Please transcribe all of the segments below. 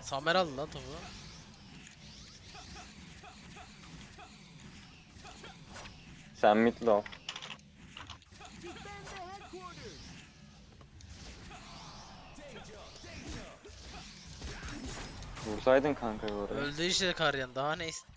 Samer aldı lan topu. Sen mid low. Vursaydın kanka oraya. Öldü işte Karyan daha ne ist-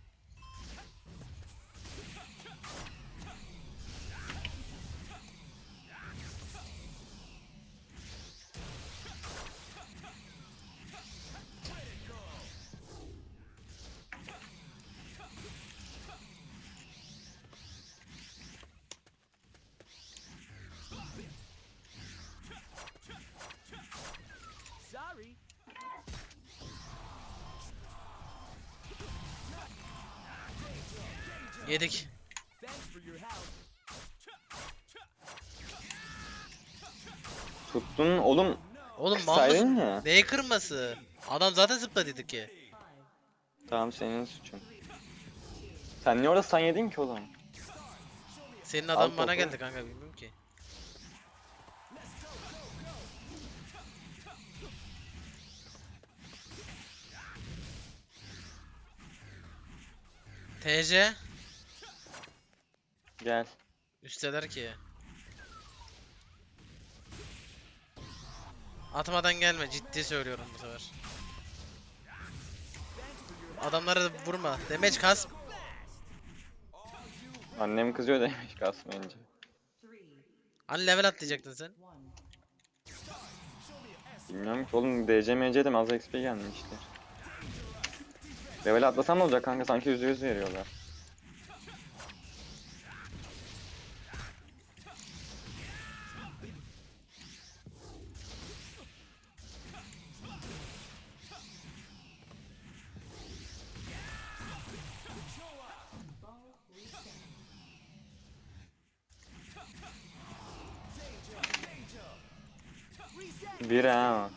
Yedik. Tuttun oğlum. Oğlum mal mısın? Saydın ya. Neye kırması? Adam zaten zıpladıydı ki. Tamam senin suçun. Sen niye orada stun yedin ki oğlum? Senin Al adam bana topu. geldi kanka bilmiyorum ki. TC Gel. üsteler ki. Atmadan gelme ciddi söylüyorum bu sefer. Adamlara vurma. Demeç kas. Annem kızıyor demiş kasmayınca. Hani level atlayacaktın sen? Bilmiyorum ki oğlum DC MC'de az XP gelmiştir. Level atlasam ne olacak kanka sanki %100 veriyorlar. Bir ha.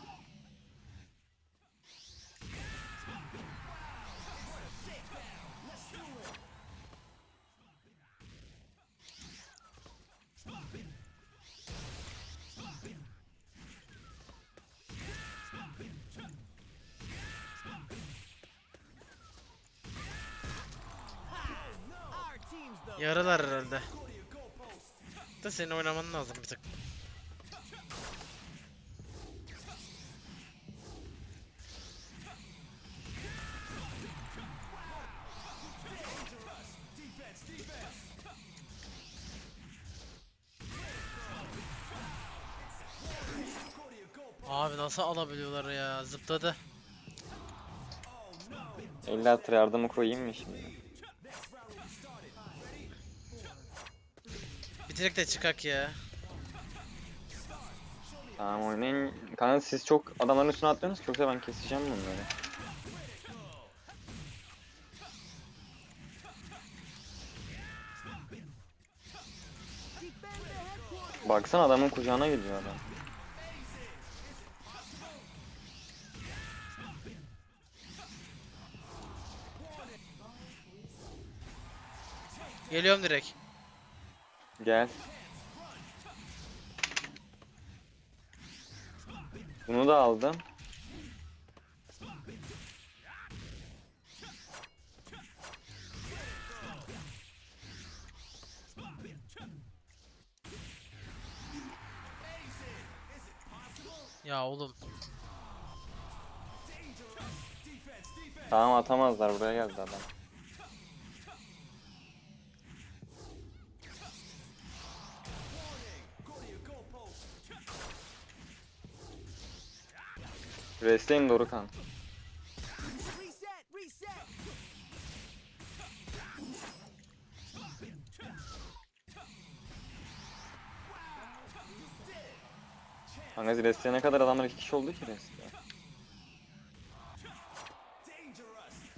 Yarılar herhalde. Da senin oynaman lazım bir tık. Nasıl alabiliyorlar ya? Zıpladı. İlla yardımı koyayım mı şimdi? Bitirek de çıkak ya. Tamam oynayın. Kanka siz çok adamların üstüne atlıyorsunuz ki yoksa ben keseceğim bunları. Baksana adamın kucağına gidiyor adam. Geliyorum direkt. Gel. Bunu da aldım. Ya oğlum. Tamam atamazlar buraya geldi adam. Restleyin Dorukan. Kanka restleyene kadar adamlar iki kişi oldu ki restle.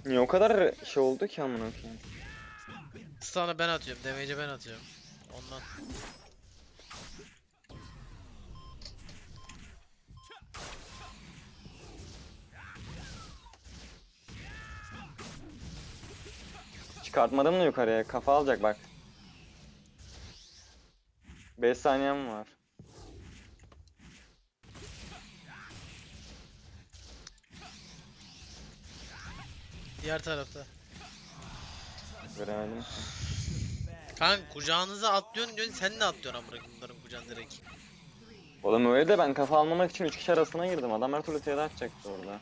Niye o kadar şey oldu ki amına koyayım? Stun'ı ben atıyorum. Damage'i ben atıyorum. Ondan. Çıkartmadım da yukarıya. Kafa alacak bak. 5 saniyem var. Diğer tarafta. Göremedim. Kanka kucağınıza atlıyorsun diyorsun sen de atlıyorsun amına bunların kucağına direkt. Oğlum öyle de ben kafa almamak için 3 kişi arasına girdim. Adam her türlü TR atacaktı orada.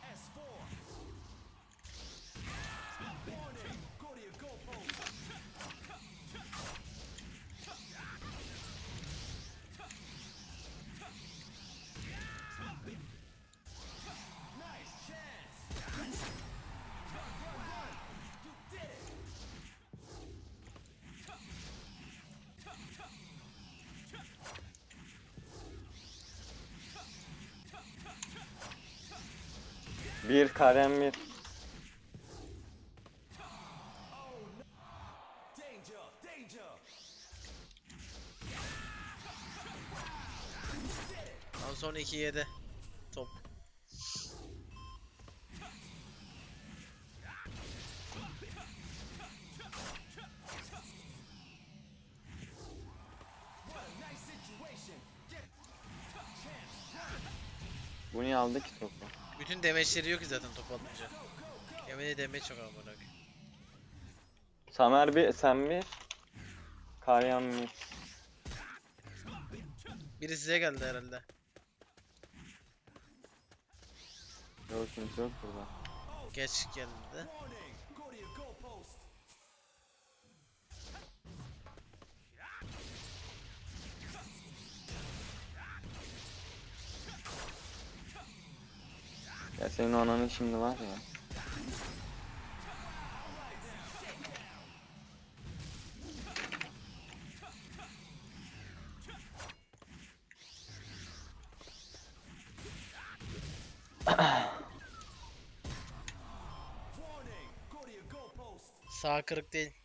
Bir Karen bir. Sonra 2 7. Bütün demeçleri yok ki zaten top atınca. Yemin demeç çok amına koyayım. Samer bir, sen bir. Karyan bir. Biri size geldi herhalde. Yok kimse yok burada. Geç geldi. Ya senin ananın şimdi var ya. Sağ kırık değil.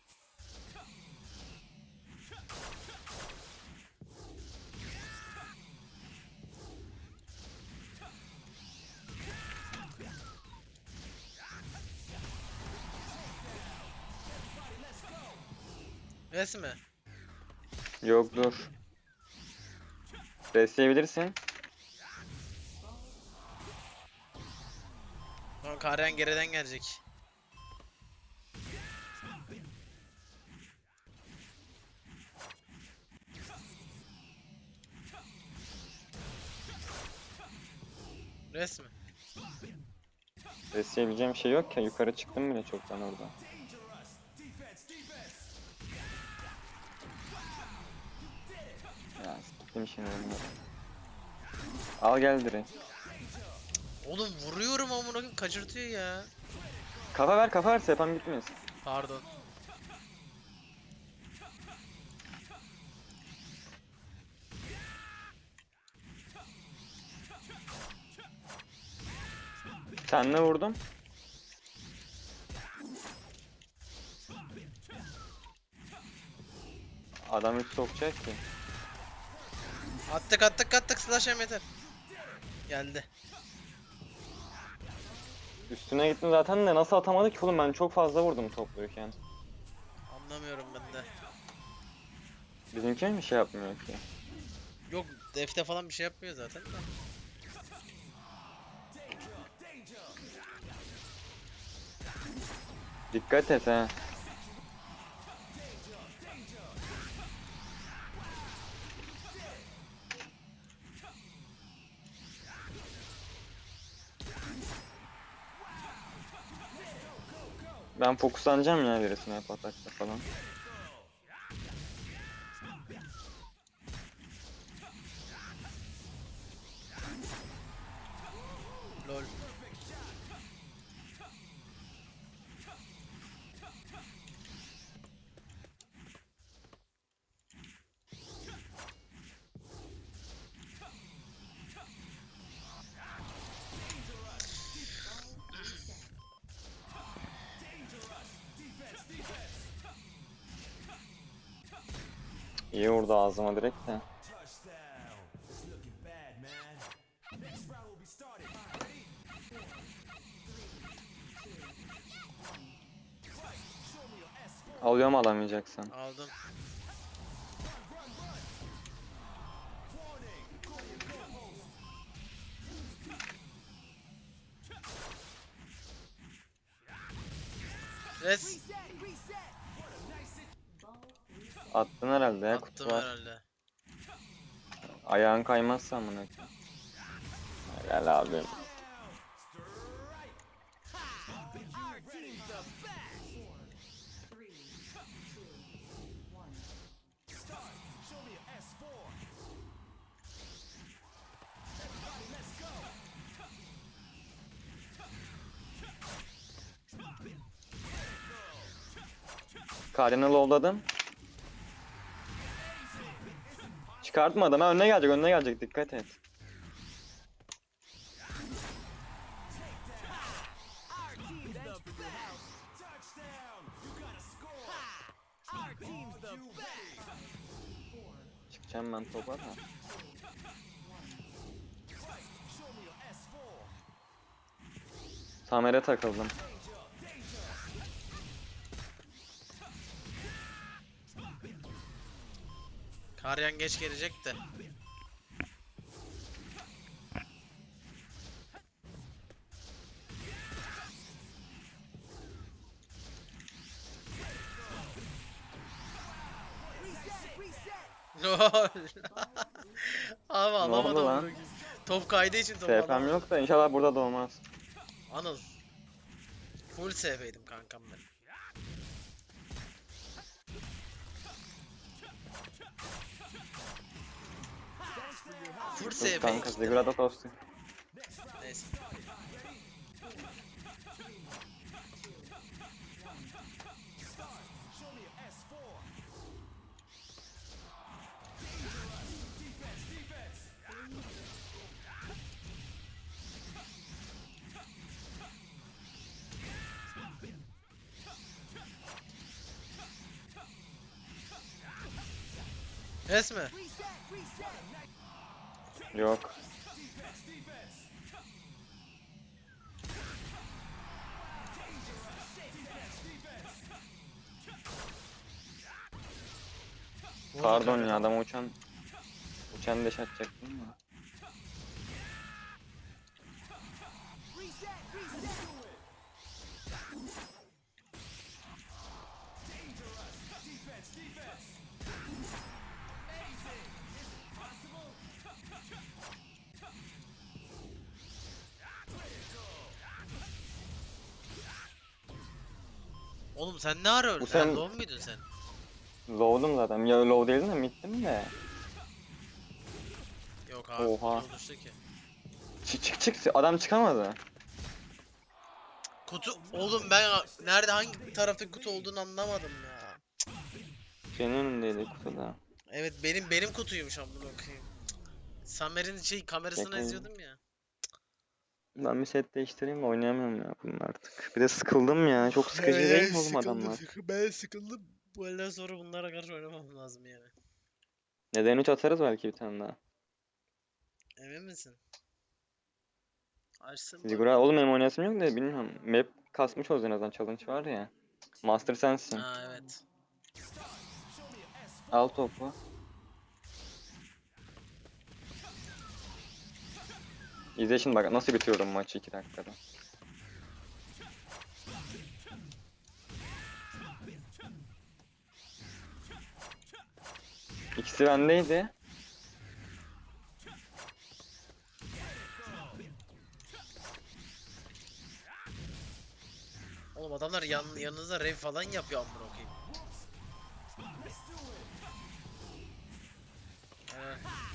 Resmi. Yok dur. Besleyebilirsin. Lan Karen geriden gelecek. Resmi. Besleyebileceğim şey yok ya. Yukarı çıktım bile çoktan orada. Ya gittim şimdi onları. Al gel direkt. Oğlum vuruyorum amına koyayım kaçırtıyor ya. Kafa ver kafa ver sepam gitmeyiz. Pardon. Senle vurdum. Adam üç sokacak ki. Attık attık attık slash hem yeter. Geldi. Üstüne gittim zaten de nasıl atamadı ki oğlum ben çok fazla vurdum topluyken. Anlamıyorum ben de. Bizimki mi şey yapmıyor ki? Yok defte falan bir şey yapmıyor zaten de. Dikkat et ha. Ben fokuslanacağım ya birisine hep atakta falan. İyi vurdu ağzıma direkt de. Touchdown. It's looking herhalde ya kutu attım var. herhalde. Ayağın kaymazsa amına. Helal abi. Cardinal ovladım. Çıkartma adamı önüne gelecek önüne gelecek dikkat et. Çıkacağım ben topa da. Samer'e takıldım. Karyan geç gelecek de. Abi alamadım. lan? Top kaydığı için top alamadım. yok da inşallah burada da olmaz. Anıl. Full SP'ydim kankam ben. Full Dur SP. kanka Ziggurat'a tostu. Neyse. Resmi. Yok. Pardon ya adama uçan uçan deş atacaktım Oğlum sen ne ara öldün? Bu Sen sen- low muydun sen? Low'dum zaten. Ya low değildim de middim de. Yok abi. Oha. ne oluştu ki? Çık çık çık adam çıkamadı. Kutu oğlum ben nerede hangi tarafta kutu olduğunu anlamadım ya. Senin önündeydi kutuda. Evet benim benim kutuymuş amına koyayım. Samer'in şey kamerasını Bakayım. izliyordum. Ben bir set değiştireyim de oynayamıyorum ya bunu artık. Bir de sıkıldım ya. Çok sıkıcı değil mi oğlum adamlar? Ben sıkıldım. Bu elden sonra bunlara karşı oynamam lazım yani. Neden 3 atarız belki bir tane daha. Emin misin? Açsın bak. Ziggurat oğlum benim oynayasım yok da bilmiyorum. Map kasmış o en azından challenge var ya. Master sensin. Ha evet. Al topu. İzle şimdi bak nasıl bitiriyorum maçı 2 dakikada. İkisi bendeydi. Oğlum adamlar yan, yanınızda rev falan yapıyor amına koyayım. Evet.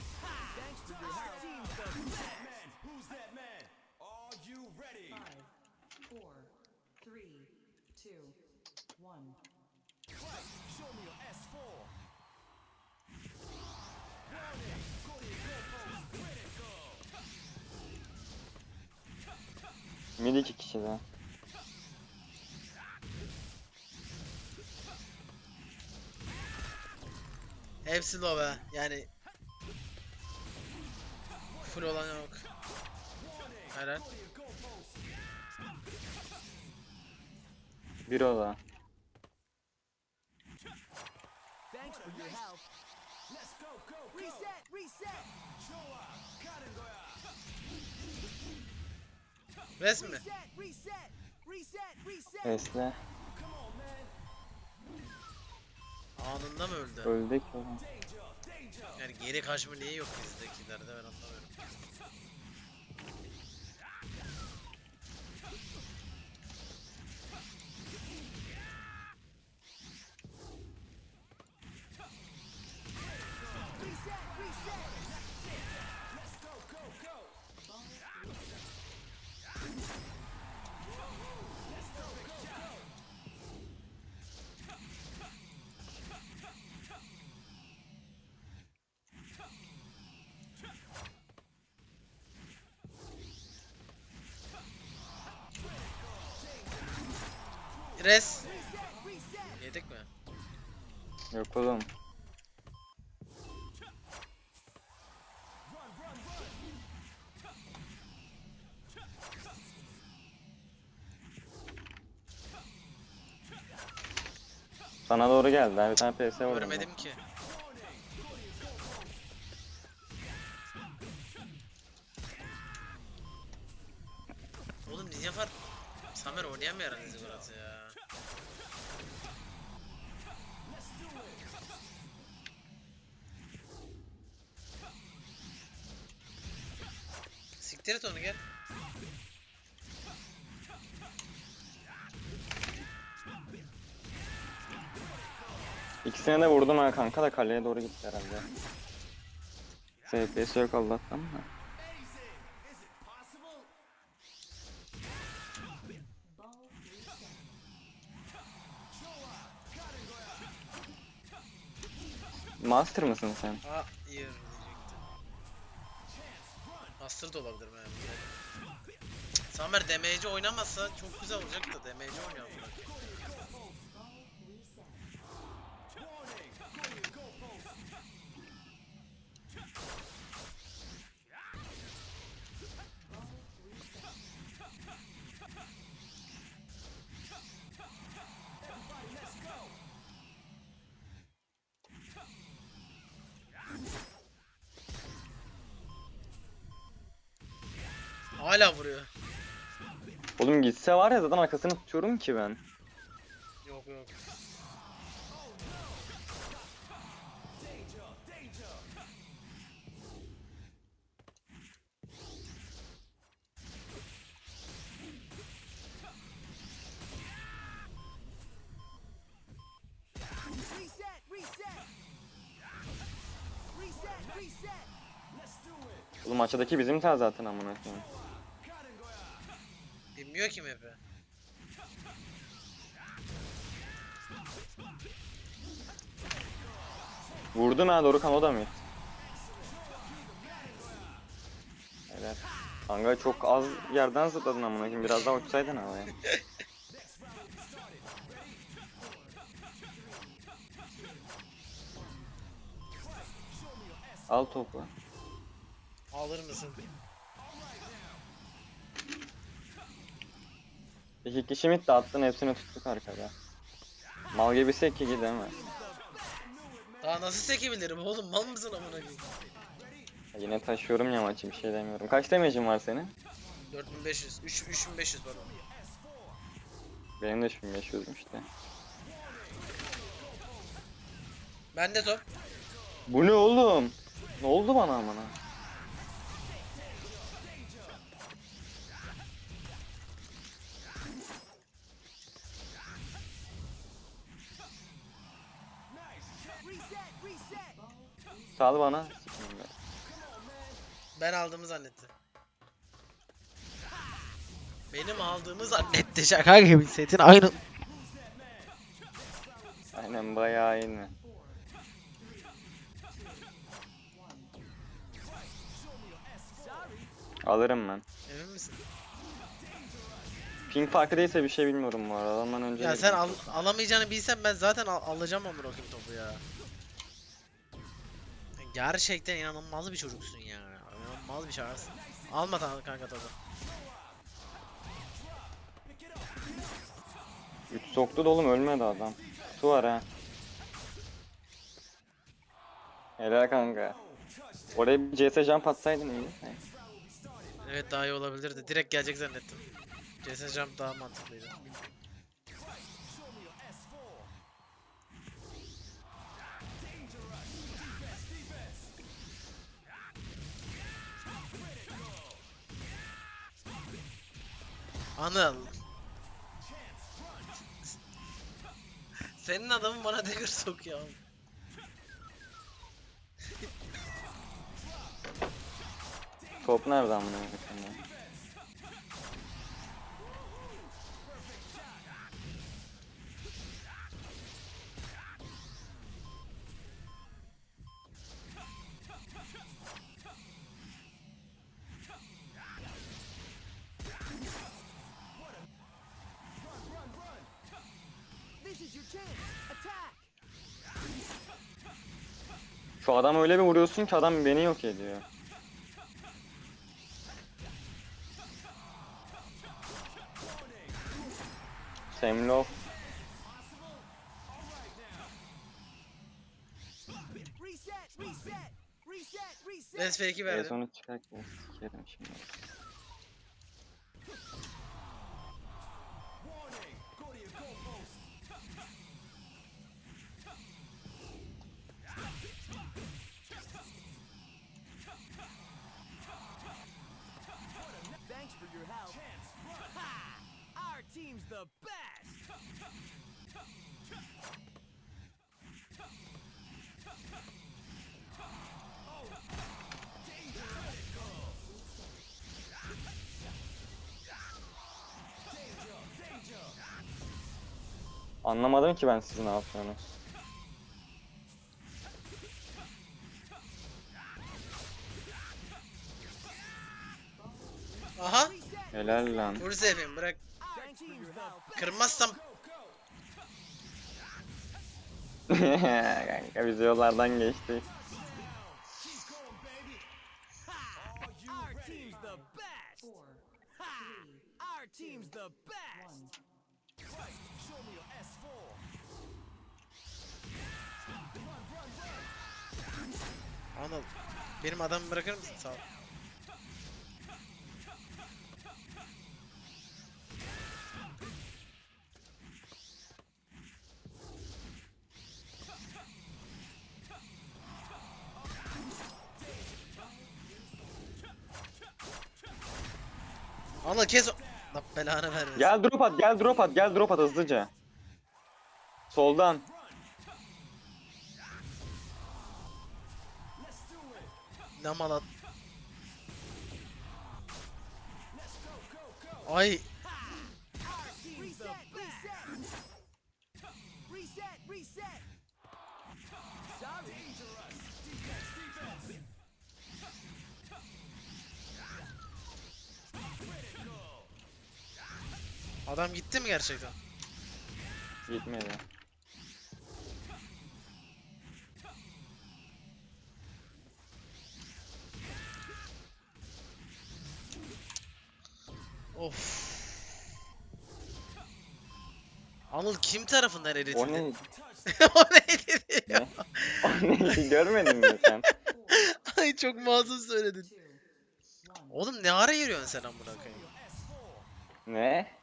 Two, one. Show me your S4. Mid iki kişi de. Hepsi low be. Yani full olan yok. Helal. Bir ola. Res mi? Resle. Anında mı öldü? Öldük oğlum. Yani geri kaçma niye yok bizdekilerde ben anlamıyorum. Res. Yedik mi? Yok oğlum. Sana doğru geldi. ha, Bir tane PS vurdum. ben. Görmedim ki. Oğlum biz yapar. Samer oynayamıyor aranızı Siktir et onu gel. İkisine de vurdum ha kanka da kaleye doğru gitti herhalde. FPS yok Allah'tan da. Master mısın sen? Diyecektim. Master da olabilir yani. Samer demeci oynamazsa çok güzel olacak da demeci oynuyor amına koyayım. Ball reset. Ball reset. Hala vuruyor. Oğlum gitse var ya zaten arkasını tutuyorum ki ben. Yok yok. Oğlum maçtaki bizim tel zaten amına koyayım. Bilmiyor ki map'i. Vurdum ha Dorukan o da mı? Evet. Kanka çok az yerden zıpladın amına koyayım. Biraz daha uçsaydın havaya. Al topu. Alır mısın? İki kişi mid de attın hepsini tuttuk arkada. Mal gibi sekki gidemez. Daha nasıl sekebilirim oğlum mal mısın amına koyayım? Yine taşıyorum ya maçı bir şey demiyorum. Kaç damage'in var senin? 4500, 3 3500 pardon. Benim de 3500'müş işte. Bende top. Bu ne oğlum? Ne oldu bana amına? Sal bana. Sikeyim ben. Ben aldığımı zannetti. Benim aldığımı zannetti şaka gibi setin aynı. Aynen bayağı iyi. Alırım ben. Emin misin? Ping farkı değilse bir şey bilmiyorum bu arada. Adamdan önce Ya sen al alamayacağını bilsem ben zaten al alacağım amına koyayım topu ya. Gerçekten inanılmaz bir çocuksun ya. İnanılmaz bir şahıs. Alma tan- kanka topu. Üç soktu da oğlum ölmedi adam. Su var ha. Helal kanka. Oraya bir CS jump atsaydın iyiydi. Evet daha iyi olabilirdi. Direkt gelecek zannettim. CS Jump daha mantıklıydı. Anıl. Senin adamın bana dagger sokuyor. Top nerede amına Şu adam öyle bir vuruyorsun ki adam beni yok ediyor. Semlov. Reset. Reset. Reset. Reset. Let's fake'i verdim. Rezonu çıkart ya sikerim şimdi. The best. Anlamadım ki ben sizin ne yapıyorsunuz. Aha. Helal lan. Vur Zefim bırak. Our team's the best. Kırmazsam Kanka biz yollardan geçtik. Keep going, baby. Ha! Our team's the best. Four, Ha! three, Our team's the best. one. Right. Show me your S4. Anıl. Benim adamı bırakır mısın sağ ol. Anıl kes o... Allah belanı vermesin. Gel drop at, gel drop at, gel drop at hızlıca. Soldan. Ne mal at- Let's go, go, go. Ay the best. Reset. Reset. Adam gitti mi gerçekten? Gitmedi. Of. Anıl kim tarafından eritildi? O ne? o neydi diyor. ne? O neydi görmedin mi sen? Ay çok masum söyledin. Oğlum ne ara yürüyorsun sen amına koyayım? Ne?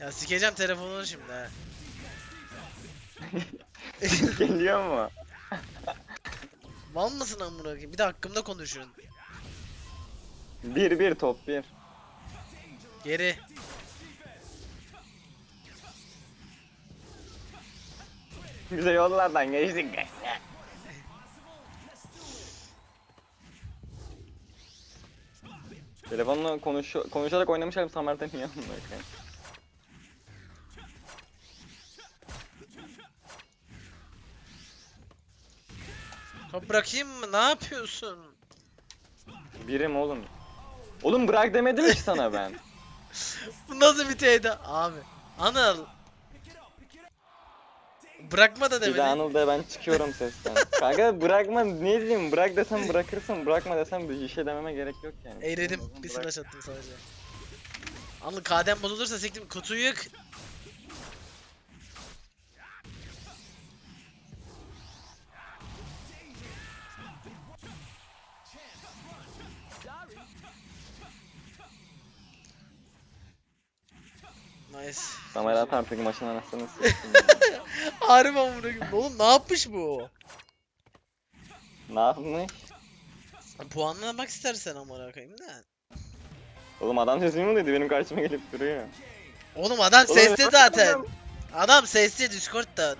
Ya sikeceğim telefonunu şimdi ha. Geliyor mu? Mal mısın amına koyayım? Bir de hakkımda konuşuyorsun. Bir bir top bir. Geri. Bize yollardan geçtik. Telefonla konuş konuşarak oynamışlar Samer'den niye amına Top bırakayım mı? Ne yapıyorsun? Birim oğlum. Oğlum bırak demedim ki sana ben. Bu nasıl bir teyde? Abi. Anıl. Bırakma da Bir de. Anıl da ben çıkıyorum sesten. Kanka bırakma ne diyeyim bırak desem bırakırsın bırakma desem bir şey dememe gerek yok yani. Eğledim. Oğlum, Bir bırak. slash attım sadece. Anıl kadem bozulursa sektim kutuyu yık. Nice. Samer at artık maçın anasını. Harbi amına koyayım. Oğlum ne yapmış bu? Ne yapmış? Puanlamak istersen amına koyayım da. Oğlum adam sesimi mi duydu? Benim karşıma gelip duruyor. Oğlum adam Oğlum, sesli zaten. adam. Adam sesli Discord'da.